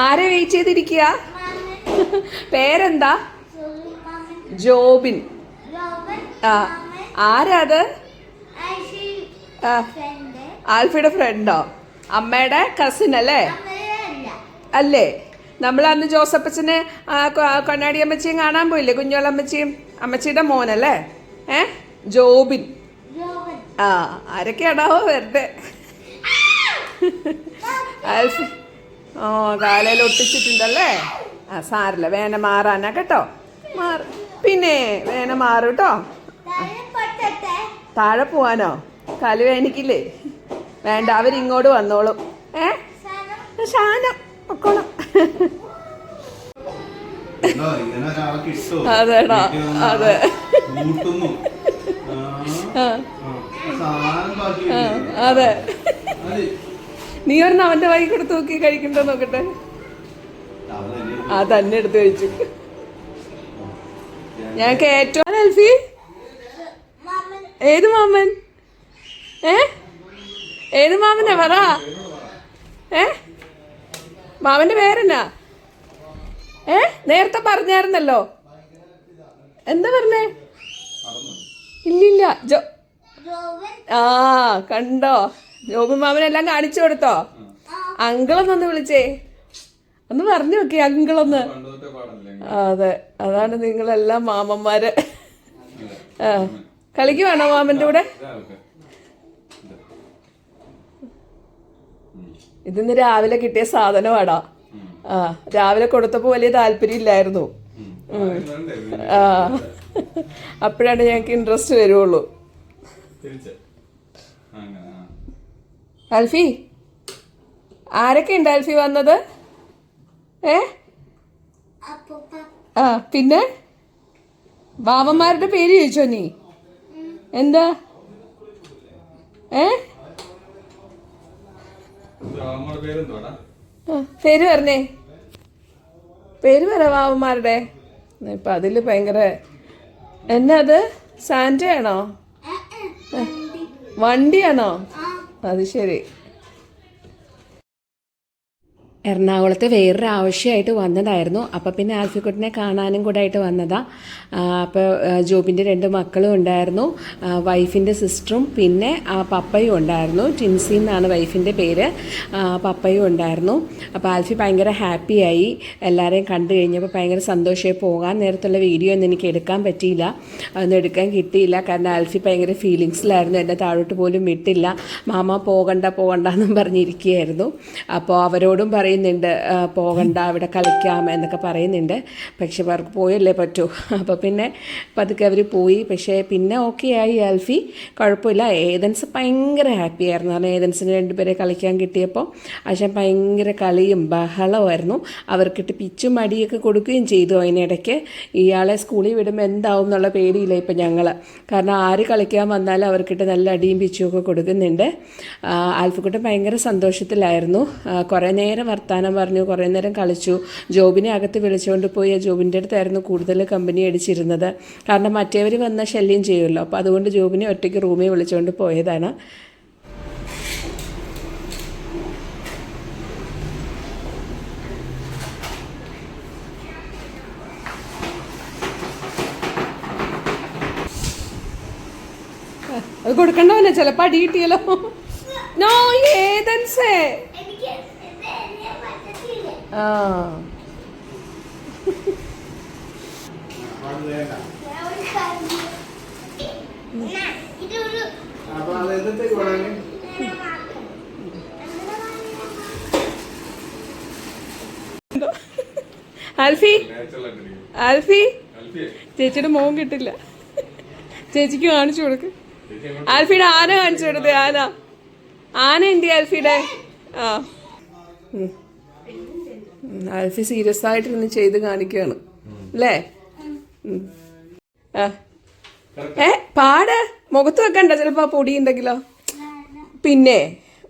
ആരെ വെയിറ്റ് ചെയ്തിരിക്കുക? പേരെന്താ? ജോബിൻ. ആ ആരാ അത്? ആ ആൽഫിയുടെ ഫ്രണ്ടോ? അമ്മയുടെ കസിൻ അല്ലേ? അല്ലേ? നമ്മൾ അന്ന് ജോസഫച്ചനെ കണ്ണാടി അമ്മച്ചിയും കാണാൻ പോയില്ലേ? കുഞ്ഞോളമ്മച്ചിയും അമ്മച്ചിയുടെ മോനല്ലേ ഏ? ജോബിൻ. ആ ആരൊക്കെയാണാവോ വെറുതെ? ആൽഫി ഓ കാലയിൽ ഒട്ടിച്ചിട്ടുണ്ടല്ലേ? ആ സാരില്ല വേന മാറാനാ കേട്ടോ. മാറ പിന്നെ വേന മാറും കേട്ടോ താഴെ പോവാനോ? കാൽ വേനിക്കില്ലേ വേണ്ട അവരിങ്ങോട്ട് വന്നോളും. ഏ? ശാനം പൊക്കോണം? അതെടാ? അതെ. അത് നീ ഒരെണ്ണം അവന്റെ വായി കൊടുത്ത് നോക്കി കഴിക്കണ്ടോ നോക്കട്ടെ? ആ തന്നെ എടുത്ത് കഴിച്ചു. ഞങ്ങൾക്ക് ഏറ്റവും അൽഫി? ഏത് മാമൻ? ഏ? ഏത് മാമനാ? പറ. ഏ? മാമന്റെ പേരെന്നാ? ഏ? നേരത്തെ പറഞ്ഞായിരുന്നല്ലോ. എന്താ പറഞ്ഞേ? ഇല്ലില്ല. ജോ ആ കണ്ടോ? ജോബി മാമനെല്ലാം കാണിച്ചു കൊടുത്തോ അങ്കിളെന്നൊന്ന് വിളിച്ചേ ഒന്ന് പറഞ്ഞു നോക്കി അങ്കിളൊന്ന്? അതെ അതാണ് നിങ്ങളെല്ലാം മാമന്മാര് ആ കളിക്കുവാണോ മാമന്റെ കൂടെ. ഇതിന്ന് രാവിലെ കിട്ടിയ സാധനമാടാ ആ രാവിലെ കൊടുത്തപ്പോ വലിയ താല്പര്യം ഇല്ലായിരുന്നു. ആ അപ്പോഴാണ് ഞങ്ങൾക്ക് ഇൻട്രസ്റ്റ് ആ. ആൽഫി ആരൊക്കെ ഉണ്ട് ആൽഫി വന്നത്? ഏ? ആ പിന്നെ? ബാബന്മാരുടെ പേര് ചോദിച്ചോ നീ? എന്താ? ഏ? പേര് പറഞ്ഞേ. പേര് പറ ബാബന്മാരുടെ. ഇപ്പൊ അതിൽ ഭയങ്കര എന്നാ അത്? സാന്റയാണോ? വണ്ടിയാണോ? അത് ശരി. എറണാകുളത്ത് വേറൊരു ആവശ്യമായിട്ട് വന്നതായിരുന്നു. അപ്പോൾ പിന്നെ ആൽഫിക്കുട്ടിനെ കാണാനും കൂടെ ആയിട്ട് വന്നതാണ് അപ്പോൾ ജോബിന്റെ രണ്ട് മക്കളും ഉണ്ടായിരുന്നു. വൈഫിന്റെ സിസ്റ്ററും പിന്നെ ആ പപ്പയും ഉണ്ടായിരുന്നു. ടിൻസി എന്നാണ് വൈഫിന്റെ പേര്. പപ്പയും ഉണ്ടായിരുന്നു. അപ്പോൾ ആൽഫി ഭയങ്കര ഹാപ്പിയായി എല്ലാവരെയും കണ്ടു കഴിഞ്ഞപ്പോൾ ഭയങ്കര സന്തോഷമായി. പോകാൻ നേരത്തുള്ള വീഡിയോ ഒന്നും എനിക്ക് എടുക്കാൻ പറ്റിയില്ല. അതൊന്നും എടുക്കാൻ കിട്ടിയില്ല. കാരണം ആൽഫി ഭയങ്കര ഫീലിങ്സിലായിരുന്നു. എന്നെ താഴോട്ട് പോലും വിട്ടില്ല. മാമ പോകണ്ട പോകണ്ട എന്നും പറഞ്ഞിരിക്കുകയായിരുന്നു. അപ്പോൾ അവരോടും പറയുന്നുണ്ട് "ആ, പോകണ്ട അവിടെ കളിക്കാം എന്നൊക്കെ പറയുന്നുണ്ട്. പക്ഷെ അവർക്ക് പോയല്ലേ പറ്റൂ. അപ്പോൾ പിന്നെ പതുക്കെ അവർ പോയി. പക്ഷേ പിന്നെ ഓക്കെ ആയി ആൽഫി. കുഴപ്പമില്ല. ഏതൻസ് ഭയങ്കര ഹാപ്പി ആയിരുന്നു. കാരണം ഏതൻസിന് രണ്ടുപേരെ കളിക്കാൻ കിട്ടിയപ്പോൾ പക്ഷേ ഭയങ്കര കളിയും ബഹളമായിരുന്നു അവർക്കിട്ട് പിച്ചും മടിയൊക്കെ കൊടുക്കുകയും ചെയ്തു. അതിനിടയ്ക്ക് ഇയാളെ സ്കൂളിൽ വിടുമ്പോൾ എന്താവും എന്നുള്ള പേടിയില്ല ഇപ്പം ഞങ്ങൾ കാരണം ആര് കളിക്കാൻ വന്നാലും അവർക്കിട്ട് നല്ല അടിയും പിച്ചും ഒക്കെ കൊടുക്കുന്നുണ്ട്. ആൽഫിക്കുട്ടൻ ഭയങ്കര സന്തോഷത്തിലായിരുന്നു. കുറേ നേരം വർത്തമാനം പറഞ്ഞു കുറേ നേരം കളിച്ചു. ജോബിനെ അകത്ത് വിളിച്ചുകൊണ്ട് പോയി ജോബിന്റെ അടുത്തായിരുന്നു കൂടുതൽ കമ്പനി അടിച്ചിരുന്നത്. കാരണം മറ്റേവർ വന്ന ശല്യം ചെയ്യുമല്ലോ. അപ്പോൾ അതുകൊണ്ട് ജോബിനെ ഒറ്റയ്ക്ക് റൂമിൽ വിളിച്ചുകൊണ്ട് പോയതാണ്. അത് കൊടുക്കണ്ടവനെ? ചിലപ്പോൾ അടി കിട്ടിയല്ലോ. നോ ഏതൻസേ ആ അത് വേണ്ട. ഇതൊരു അപ്പൊ അത് എന്നത്തേക്ക് വേണമെങ്കിൽ ആൽഫി. ആൽഫി? ചേച്ചിയുടെ മോൻ കിട്ടില്ല. ചേച്ചിക്ക് കാണിച്ചു കൊടുക്ക്. ആൽഫിയുടെ ആന കാണിച്ചു കൊടുത്തേ ആന. ആന എന്തി ആൽഫിയുടെ? ആ. ആൽഫി സീരിയസ് ആയിട്ടിരുന്ന് ചെയ്ത് കാണിക്കുകയാണ് അല്ലേ? ഏ പാട്. മുഖത്ത് വെക്കണ്ട. ചിലപ്പോ പൊടി ഉണ്ടെങ്കിലോ? പിന്നെ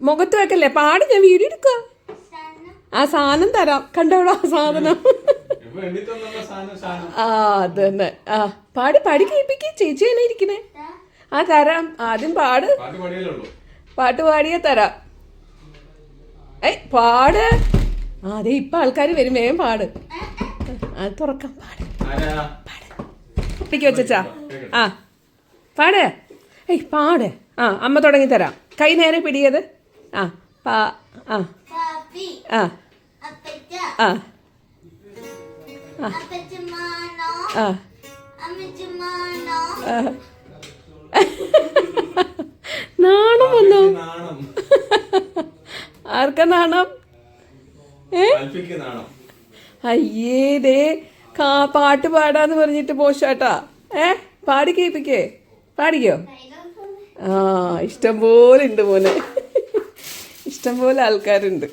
മുഖത്ത് വെക്കല്ലേ? പാട് ഞാൻ വീഡിയോ എടുക്കുക ആ സാധനം തരാം. കണ്ടോളൂ ആ സാധനം. ആ അത് തന്നെ ആ പാടി പാടി കേൾപ്പിക്ക്. ചേച്ചി തന്നെ ഇരിക്കണേ. ആ തരാം. ആദ്യം പാട്. പാട്ട് പാടിയേ തരാം. ഏയ് പാട്. ആ അതെ ഇപ്പൊ ആൾക്കാർ വരും വേഗം പാട്. അത് തുറക്കാം പാട്. പിടിക്ക് വെച്ചാ ആ പാട്. ഏയ് പാട്. ആ അമ്മ തുടങ്ങി തരാം. കൈ നേരെ പിടിയത്. ആ പാ ആ. പാപ്പി ആ. അപ്പച്ച. ആ. ആ. ആ. നാണം വന്നു? നാണം? ആർക്കാ നാണം? അയ്യേ ദേ കാ പാട്ട് പാടാന്ന് പറഞ്ഞിട്ട് പോഷാട്ടാ ഏ? പാടി കേൾപ്പിക്കേ. പാടിക്കോ? ആ ഇഷ്ടം പോലെ ഉണ്ട് മോനെ. ഇഷ്ടം പോലെ ആൾക്കാരുണ്ട്